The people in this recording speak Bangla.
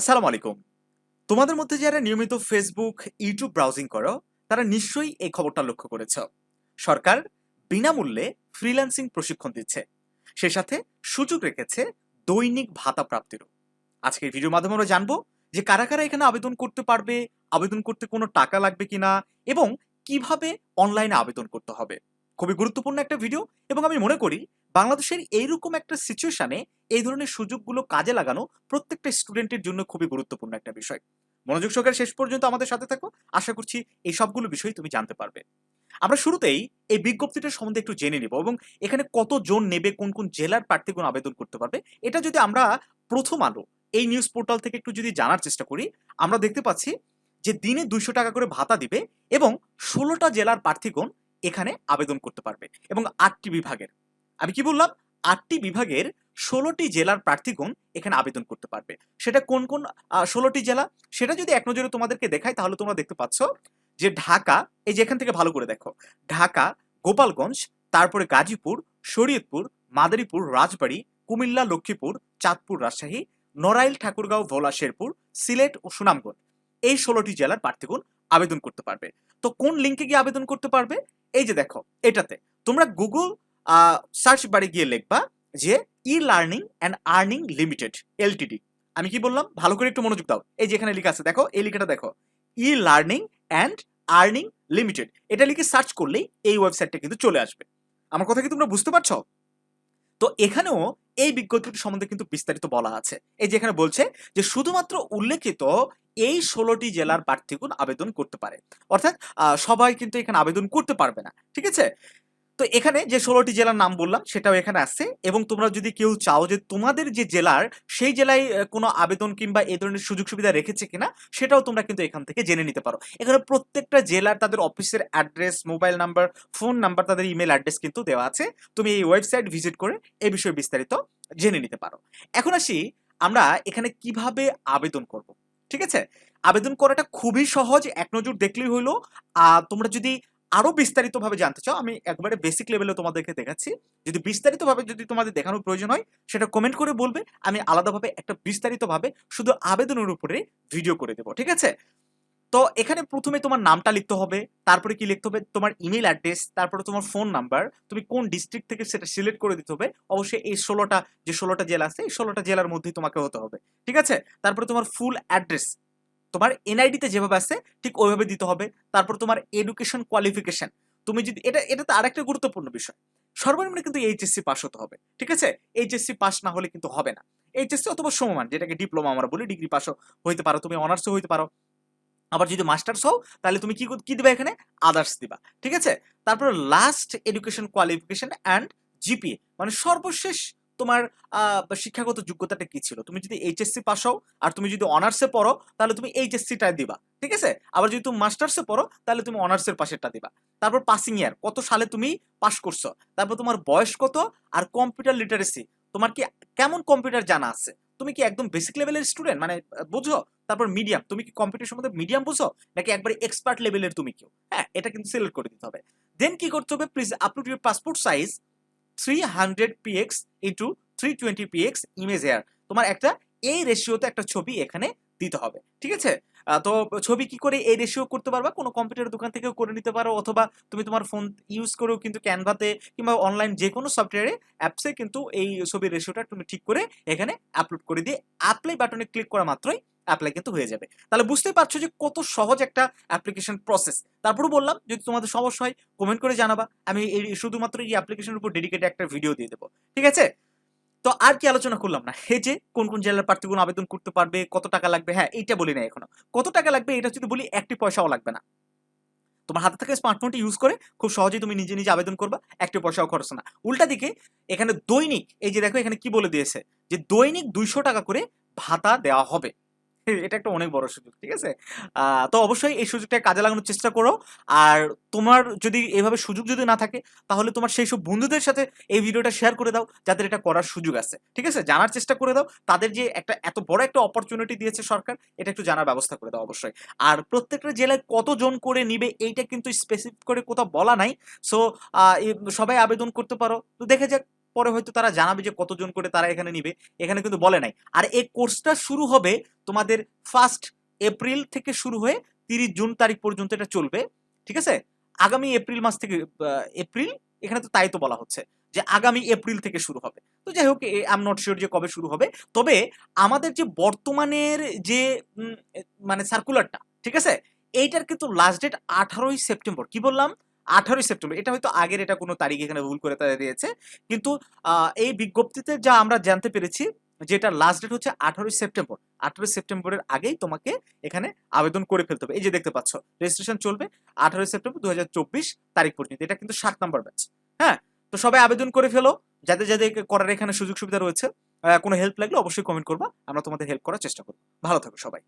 আসসালামু আলাইকুম। তোমাদের মধ্যে যারা নিয়মিত ফেসবুক ইউটিউব ব্রাউজিং করো, তারা নিশ্চয়ই এই খবরটা লক্ষ্য করেছ। সরকার বিনামূল্যে ফ্রিল্যান্সিং প্রশিক্ষণ দিচ্ছে। সে সাথে সুযোগ রেখেছে দৈনিক ভাতা প্রাপ্তিরও। আজকের ভিডিওর মাধ্যমে আমরা জানব যে কারা কারা এখানে আবেদন করতে পারবে, আবেদন করতে কোনো টাকা লাগবে কিনা এবং কীভাবে অনলাইনে আবেদন করতে হবে। খুবই গুরুত্বপূর্ণ একটা ভিডিও এবং আমি মনে করি বাংলাদেশের এইরকম একটা সিচুয়েশনে এই ধরনের সুযোগগুলো কাজে লাগানো প্রত্যেকটা স্টুডেন্টের জন্য খুবই গুরুত্বপূর্ণ একটা বিষয়। মনোযোগ সহকারে শেষ পর্যন্ত আমাদের সাথে থাকো। আশা করছি এই সবগুলো বিষয় তুমি জানতে পারবে। আমরা শুরুতেই এই বিজ্ঞপ্তিটার সম্বন্ধে একটু জেনে নিব এবং এখানে কতজন নেবে, কোন কোন জেলার প্রার্থীগণ আবেদন করতে পারবে, এটা যদি আমরা প্রথম আলো এই নিউজ পোর্টাল থেকে একটু যদি জানার চেষ্টা করি, আমরা দেখতে পাচ্ছি যে দিনে দুইশো টাকা করে ভাতা দিবে এবং ষোলোটা জেলার প্রার্থীগণ এখানে আবেদন করতে পারবে। এবং আটটি বিভাগের। আমি কি বললাম? আটটি বিভাগের ষোলোটি জেলার প্রার্থীগণ এখানে আবেদন করতে পারবে। সেটা কোন কোন ষোলোটি জেলা? সেটা যদি এক নজরে তোমাদেরকে দেখায় তাহলে তোমরা দেখতে পাচ্ছ যে ঢাকা, এই যে এখান থেকে ভালো করে দেখো, ঢাকা, গোপালগঞ্জ, তারপরে গাজীপুর, শরীয়তপুর, মাদারীপুর, রাজবাড়ী, কুমিল্লা, লক্ষ্মীপুর, চাঁদপুর, রাজশাহী, নড়াইল, ঠাকুরগাঁও, ভোলা, শেরপুর, সিলেট ও সুনামগঞ্জ। এই ষোলোটি জেলার প্রার্থীগণ আবেদন করতে পারবে। তো কোন লিঙ্কে গিয়ে আবেদন করতে পারবে? এই যে দেখো, এটাতে তোমরা গুগল সার্চ বারে গিয়ে লিখবা যে E learning and earning limited LTD আমি কি বললাম? ভালো করে একটু মনোযোগ দাও। এই যে এখানে লেখা আছে, দেখো, এই লিখাটা দেখো E learning and earning limited এটা লিখে সার্চ করলেই এই ওয়েবসাইটটা কিন্তু চলে আসবে। আমার কথা কি তোমরা বুঝতে পারছ? তো এখানেও এই বিজ্ঞপ্তিটি সম্বন্ধে কিন্তু বিস্তারিত বলা আছে। এই যে এখানে বলছে যে শুধুমাত্র উল্লেখিত এই ষোলোটি জেলার প্রার্থীগুণ আবেদন করতে পারে। অর্থাৎ সবাই কিন্তু এখানে আবেদন করতে পারবে না। ঠিক আছে? তো এখানে যে ষোলোটি জেলার নাম বললাম, সেটাও এখানে আছে এবং তোমরা যদি কেউ চাও যে তোমাদের যে জেলার, সেই জেলায় কোনো আবেদন কিংবা এই ধরনের সুযোগ সুবিধা রেখেছে কিনা, সেটাও তোমরা কিন্তু এখান থেকে জেনে নিতে পারো। এখানে প্রত্যেকটা জেলার তাদের অফিসের address, mobile number, phone number, তাদের ইমেল অ্যাড্রেস কিন্তু দেওয়া আছে। তুমি এই ওয়েবসাইট ভিজিট করে এই বিষয়ে বিস্তারিত জেনে নিতে পারো। এখন আসি আমরা এখানে কীভাবে আবেদন করব, ঠিক আছে? আবেদন করাটা খুবই সহজ, এক নজর দেখলেই হইল। তোমরা যদি আরও বিস্তারিতভাবে জানতে চাও, আমি একবারে বেসিক লেভেলে তোমাদেরকে দেখাচ্ছি। যদি বিস্তারিতভাবে যদি তোমাদের দেখানোর প্রয়োজন হয়, সেটা কমেন্ট করে বলবে, আমি আলাদাভাবে একটা বিস্তারিতভাবে শুধু আবেদনের উপরে ভিডিও করে দেবো, ঠিক আছে? তো এখানে প্রথমে তোমার নামটা লিখতে হবে, তারপরে কি লিখতে হবে? তোমার ইমেল অ্যাড্রেস তারপরে তোমার ফোন নাম্বার তুমি কোন ডিস্ট্রিক্ট থেকে সেটা সিলেক্ট করে দিতে হবে। অবশ্যই এই ষোলোটা, যে ষোলোটা জেলা আছে, এই ষোলোটা জেলার মধ্যেই তোমাকে হতে হবে, ঠিক আছে? তারপরে তোমার ফুল অ্যাড্রেস তোমার এনআইডিতে যেভাবে আছে, ঠিক ওইভাবে দিতে হবে। তারপর তোমার এডুকেশন কোয়ালিফিকেশন তুমি যদি, এটা এটা তো আরেকটা গুরুত্বপূর্ণ বিষয়। সর্বনিম্ন কিন্তু এইচএসসি পাস হতে হবে, ঠিক আছে? এইচএসসি পাস না হলে কিন্তু হবে না। এইচএসসি অথবা সমমান যেটাকে ডিপ্লোমা আমরা বলি ডিগ্রি পাসও হইতে পারো, তুমি অনার্সও হইতে পারো। আবার যদি মাস্টার্স হও, তাহলে তুমি কি কি দিবা এখানে? আদার্স দিবা, ঠিক আছে? তারপর last education qualification and GPA মানে সর্বশেষ তোমার শিক্ষাগত যোগ্যতাটা কি ছিল? তুমি যদি এইচএসসি পাস হও আর তুমি যদি অনার্সে পড়ো, তাহলে তুমি এইচএসসিটাই দিবা, ঠিক আছে? আবার যদি তুমি মাস্টার্সে পড়ো, তাহলে তুমি অনার্সের পাশেরটা দিবা। তারপর পাসিং ইয়ার কত সালে তুমি পাস করছ? তারপর তোমার বয়স কত আর কম্পিউটার লিটারেসি তোমার কি কেমন কম্পিউটার জানা আছে? তুমি কি একদম বেসিক লেভেলের স্টুডেন্ট মানে বুঝো? তারপর মিডিয়াম তুমি কি কম্পিউটার সম্বন্ধে মিডিয়াম বুঝো? নাকি একবারে এক্সপার্ট লেভেলের তুমি কেউ? হ্যাঁ এটা কিন্তু সিলেক্ট করে দিতে হবে। দেন কি করতে হবে? Please upload your passport size three hundred PX into three twenty PX image air তোমার একটা এই রেশিওতে একটা ছবি এখানে দিতে হবে, ঠিক আছে? তো ছবি কি করে এই রেশিও করতে পারবা? কোনো কম্পিউটার দোকান থেকেও করে নিতে পারো, অথবা তুমি তোমার ফোন ইউজ করেও কিন্তু ক্যানভাতে কিংবা অনলাইন যে কোনো সফটওয়্যারে অ্যাপসে কিন্তু এই ছবির রেশিওটা তুমি ঠিক করে এখানে আপলোড করে দিয়ে অ্যাপ্লাই বাটনে ক্লিক করা মাত্রই অ্যাপ্লাই কিন্তু হয়ে যাবে। তাহলে বুঝতেই পারছ যে কত সহজ একটা অ্যাপ্লিকেশন প্রসেস তারপরে বললাম, যদি তোমাদের সমস্যা হয় কমেন্ট করে জানাবা। আমি এই শুধুমাত্র এই অ্যাপ্লিকেশনের উপর ডেডিকেটেড একটা ভিডিও দিয়ে দেবো। ঠিক আছে? তো আর কি আলোচনা করলাম না। হে যে, কোন কোন জেলার প্রার্থীগুলো আবেদন করতে পারবে, কত টাকা লাগবে? হ্যাঁ এইটা বলি না এখনও। কত টাকা লাগবে? এটা যদি বলি, একটি পয়সাও লাগবে না। তোমার হাতে থেকে স্মার্টফোনটি ইউজ করে খুব সহজেই তুমি নিজে নিজে আবেদন করবা, একটি পয়সাও খরচ না। উল্টা দিকে, এখানে দৈনিক, এই যে দেখো, এখানে কি বলে দিয়েছে? যে দৈনিক দুইশো টাকা করে ভাতা দেওয়া হবে। এটা একটা অনেক বড় সুযোগ, ঠিক আছে? তো অবশ্যই এই সুযোগটা কাজে লাগানোর চেষ্টা করো। আর তোমার যদি এভাবে সুযোগ যদি না থাকে, তাহলে তোমার সেই সব বন্ধুদের সাথে এই ভিডিওটা শেয়ার করে দাও, যাদের এটা করার সুযোগ আছে। ঠিক আছে? জানার চেষ্টা করে দাও। তাদের যে একটা, এত বড় একটা অপরচুনিটি দিয়েছে সরকার, এটা একটু জানার ব্যবস্থা করে দাও অবশ্যই। আর প্রত্যেকটা জেলায় কতজন করে নিবে, এইটা কিন্তু স্পেসিফিক করে কোথাও বলা নাই। সো সবাই আবেদন করতে পারো। তো দেখে যাক। পরে হয়তো তারা জানাবে যে কতজন করে তারা এখানে নিবে। এখানে কিন্তু বলে নাই। আর এই কোর্সটা শুরু হবে তোমাদের ফার্স্ট এপ্রিল থেকে শুরু হয়ে তিরিশ জুন তারিখ পর্যন্ত এটা চলবে, ঠিক আছে? আগামী এপ্রিল মাস থেকে এপ্রিল এখানে তো তাই তো বলা হচ্ছে যে আগামী এপ্রিল থেকে শুরু হবে। তো যাই হোক আই এম নট শিওর যে কবে শুরু হবে। তবে আমাদের যে বর্তমানের যে মানে সার্কুলারটা ঠিক আছে? এইটার কিন্তু লাস্ট ডেট আঠারোই সেপ্টেম্বর কি বললাম? আঠারোই সেপ্টেম্বর, এটা হয়তো আগের, এটা কোনো তারিখ এখানে ভুল করে তারা দিয়েছে। কিন্তু এই বিজ্ঞপ্তিতে যা আমরা জানতে পেরেছি, যেটা লাস্ট ডেট হচ্ছে আঠারোই সেপ্টেম্বর। আঠারোই সেপ্টেম্বরের আগেই তোমাকে এখানে আবেদন করে ফেলতে হবে। এই যে দেখতে পাচ্ছ রেজিস্ট্রেশন চলবে আঠারোই সেপ্টেম্বর দুই হাজার চব্বিশ তারিখ পর্যন্ত। এটা কিন্তু সাত নম্বর ব্যাচ হ্যাঁ? তো সবাই আবেদন করে ফেলো। যাদের যাদের করার এখানে সুযোগ সুবিধা রয়েছে কোনো হেল্প লাগলে অবশ্যই কমেন্ট করবা। আমরা তোমাদের হেল্প করার চেষ্টা করব। ভালো থাকো সবাই।